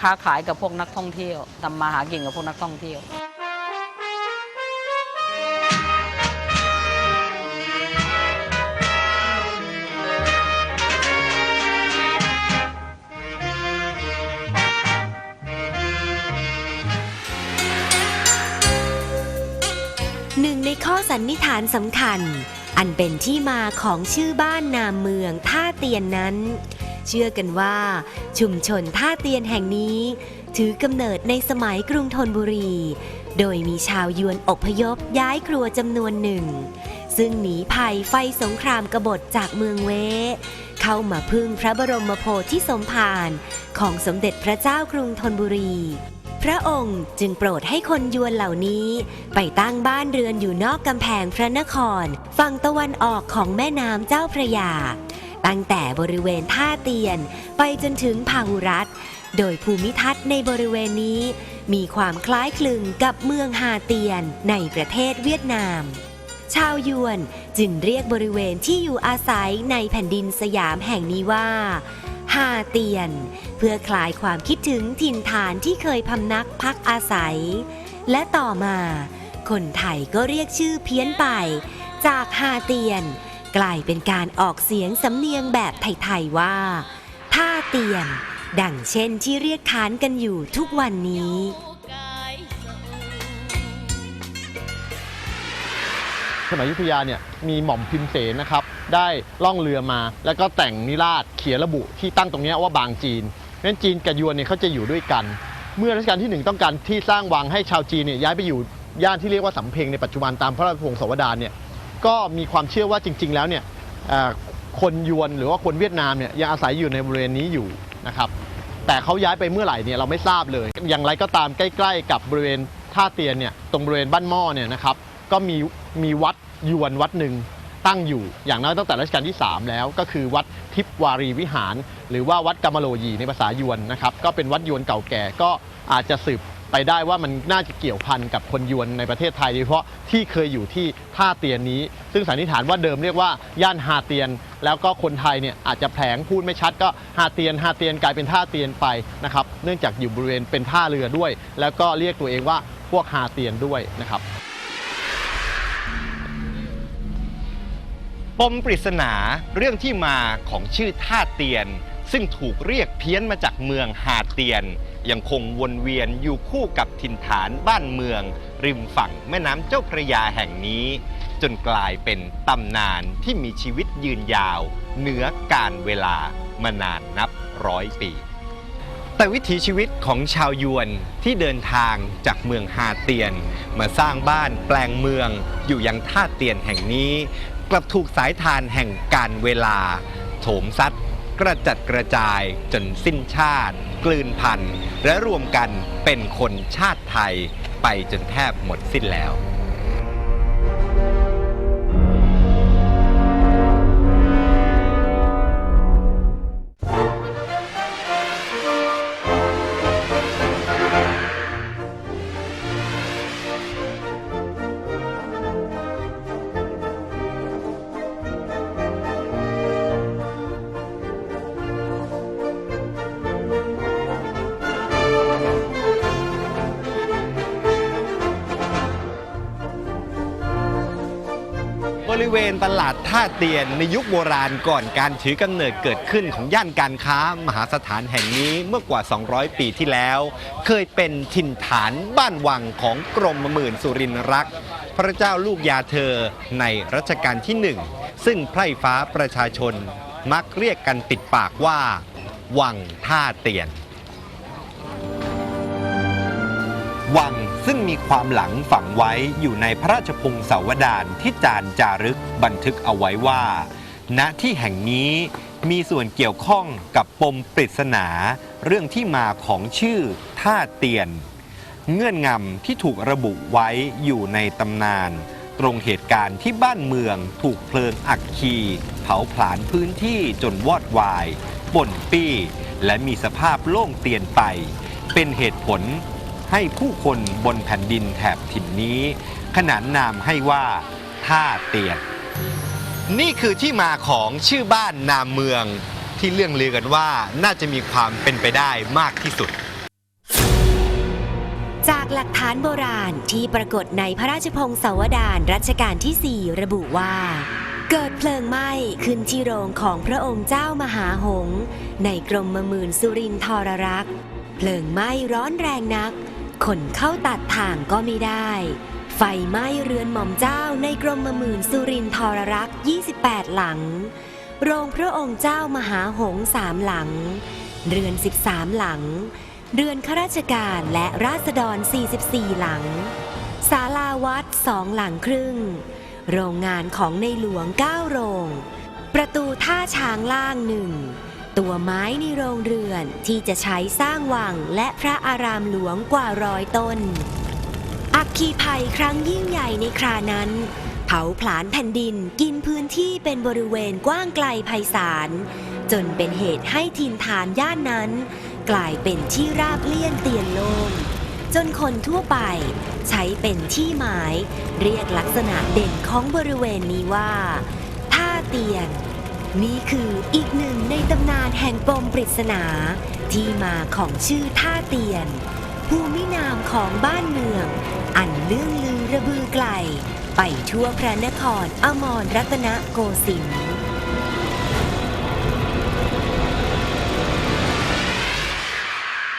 ค้าขายกับพวกนักท่องเที่ยวทำมาหากินกับพวกนักท่องเที่ยว หนึ่งในข้อสันนิษฐานสำคัญ อันเป็นที่มาของชื่อบ้านนามเมืองท่าเตียนนั้น เชื่อกันว่า ชุมชนท่าเตียนแห่งนี้ ถือกำเนิดในสมัยกรุงธนบุรี โดยมีชาวยวนอพยพย้ายครัวจำนวนหนึ่ง ซึ่งหนีภัยไฟสงครามกบฏจากเมืองเว เข้ามาพึ่งพระบรมโพธิสมภารของสมเด็จพระเจ้ากรุงธนบุรีพระองค์จึงโปรดให้คนยวนเหล่านี้ ไปตั้งบ้านเรือนอยู่นอกกำแพงพระนคร ฝั่งตะวันออกของแม่น้ำเจ้าพระยา ตั้งแต่บริเวณท่าเตียนไปจนถึงพาหุรัฐโดยภูมิทัศน์ในบริเวณนี้ มีความคล้ายคลึงกับเมืองฮาเตียนในประเทศเวียดนาม ชาวยวนจึงเรียกบริเวณที่อยู่อาศัยในแผ่นดินสยามแห่งนี้ว่าฮาเตียน เพื่อคลายความคิดถึงถิ่นฐานที่เคยพำนักพักอาศัย และต่อมา คนไทยก็เรียกชื่อเพี้ยนไป จากฮาเตียน กลายเป็นการออกเสียงสำเนียงแบบไทยๆว่า ท่าเตียนดังเช่นที่เรียกขานกันอยู่ทุกวันนี้ สมัยอยุธยาเนี่ยมีหม่อมพิมเสนนะครับ ได้ล่องเรือมา แล้วก็แต่งนิราศเขียนระบุที่ตั้งตรงเนี้ยว่าบางจีนเพราะฉะนั้นจีนกับยวนเนี่ยเขาจะอยู่ด้วยกัน เมื่อรัชกาลที่หนึ่งต้องการที่สร้างวังให้ชาวจีนเนี่ยย้ายไปอยู่ย่านที่เรียกว่าสำเพ็งในปัจจุบันตามพระราชพงศาวดารเนี่ย ก็มีความเชื่อว่าจริง ๆ แล้วเนี่ยคนยวนหรือว่าคนเวียดนามเนี่ยยังอาศัยอยู่ในบริเวณนี้อยู่นะครับแต่เขาย้ายไปเมื่อไหร่เนี่ยเราไม่ทราบเลย อย่างไรก็ตามใกล้ ๆ กับบริเวณท่าเตียนเนี่ยตรงบริเวณบ้านหม้อเนี่ยนะครับก็มีมีวัดยวนวัดหนึ่งตั้งอยู่อย่างน้อยตั้งแต่รัชกาลที่ 3 แล้วก็คือวัดทิพวารีวิหาร หรือว่าวัดกามโลยีในภาษายวนนะครับก็เป็นวัดยวนเก่าแก่ก็อาจจะสืบ ไปได้ว่ามันน่าจะเกี่ยวพันกับคนยวนในประเทศไทยโดยเฉพาะที่เคยอยู่ที่ท่าเตียนนี้ ซึ่งสันนิษฐานว่าเดิมเรียกว่าย่านฮาเตียน แล้วก็คนไทยเนี่ยอาจจะแผลงพูดไม่ชัดก็ฮาเตียนฮาเตียนกลายเป็นท่าเตียนไปนะครับเนื่องจากอยู่บริเวณเป็นท่าเรือด้วย แล้วก็เรียกตัวเองว่าพวกฮาเตียนด้วยนะครับปมปริศนาเรื่องที่มาของชื่อท่าเตียน ซึ่งถูกเรียกเพี้ยนมาจากเมืองหาเตียน ยังคงวนเวียนอยู่คู่กับถิ่นฐานบ้านเมือง ริมฝั่งแม่น้ำเจ้าพระยาแห่งนี้ จนกลายเป็นตำนานที่มีชีวิตยืนยาว เหนือการเวลามานานนับร้อยปีแต่วิถีชีวิตของชาวยวนที่เดินทางจากเมืองฮาเตียน มาสร้างบ้านแปลงเมืองอยู่ยังท่าเตียนแห่งนี้ กลับถูกสายทานแห่งการเวลา โถมซัด กระจัดกระจายจนสิ้นชาติ กลืนพันธุ์และรวมกันเป็นคนชาติไทย ไปจนแทบหมดสิ้นแล้ว ริเวณตลาดท่าเตียนในยุคโบราณก่อนการถือกำเนิดเกิดขึ้นของย่านการค้ามหาสถานแห่งนี้เมื่อกว่า 200 ปีที่แล้ว เคยเป็นถิ่นฐานบ้านวังของกรมหมื่นสุรินทร์รัก พระเจ้าลูกยาเธอในรัชกาลที่หนึ่งซึ่งไพร่ฟ้าประชาชนมักเรียกกันติดปากว่า วังท่าเตียน วัง ซึ่งมีความหลังฝังไว้อยู่ในพระราชพงศาวดารที่จานจารึกบันทึกเอาไว้ว่า ณที่แห่งนี้มีส่วนเกี่ยวข้องกับปมปริศนา เรื่องที่มาของชื่อท่าเตียน เงื่อนงำที่ถูกระบุไว้อยู่ในตำนาน ตรงเหตุการณ์ที่บ้านเมืองถูกเพลิงอักคี เผาผลาญพื้นที่จนวอดวายป่นปี้ และมีสภาพโล่งเตียนไป เป็นเหตุผล ให้ผู้คนบนแผ่นดินแถบถิ่นนี้ ขนานนามให้ว่าท่าเตียน นี่คือที่มาของชื่อบ้านนามเมืองที่เรื่องลือกันว่าน่าจะมีความเป็นไปได้มากที่สุด จากหลักฐานโบราณที่ปรากฏในพระราชพงศาวดารรัชกาลที่ 4 ระบุว่า เกิดเพลิงไหม้ขึ้นที่โรงของพระองค์เจ้ามหาหงในกรมมมื่นสุรินทรรักษ์เพลิงไหม้ร้อนแรงนัก คนเข้าตัดถ่างก็ไม่ได้ ไฟไหม้เรือนหม่อมเจ้าในกรมมมื่นสุรินทรรักษ์28 หลัง โรงพระองค์เจ้ามหาหงส์สามหลัง เรือน 13 หลัง เรือนข้าราชการและราษฎร 44 หลัง ศาลาวัดสองหลังครึ่ง โรงงานของในหลวง 9 โรง ประตูท่าช้างล่างหนึ่ง ตัวไม้ในโรงเรือนที่จะใช้สร้างวังและพระอารามหลวงกว่าร้อยต้น อัคคีภัยครั้งยิ่งใหญ่ในครานั้น เผาผลาญแผ่นดินกินพื้นที่เป็นบริเวณกว้างไกลไพศาล จนเป็นเหตุให้ทินฐานย่านนั้น กลายเป็นที่ราบเลี่ยนเตียนโล่งจนคนทั่วไปใช้เป็นที่หมาย เรียกลักษณะเด่นของบริเวณนี้ว่า ท่าเตียน นี่คืออีกหนึ่งในตำนานแห่งปมปริศนา ที่มาของชื่อท่าเตียน ภูมินามของบ้านเมือง อันเลื่องลือระบือไกล ไปทั่วพระนครอมรรัตนโกสินทร์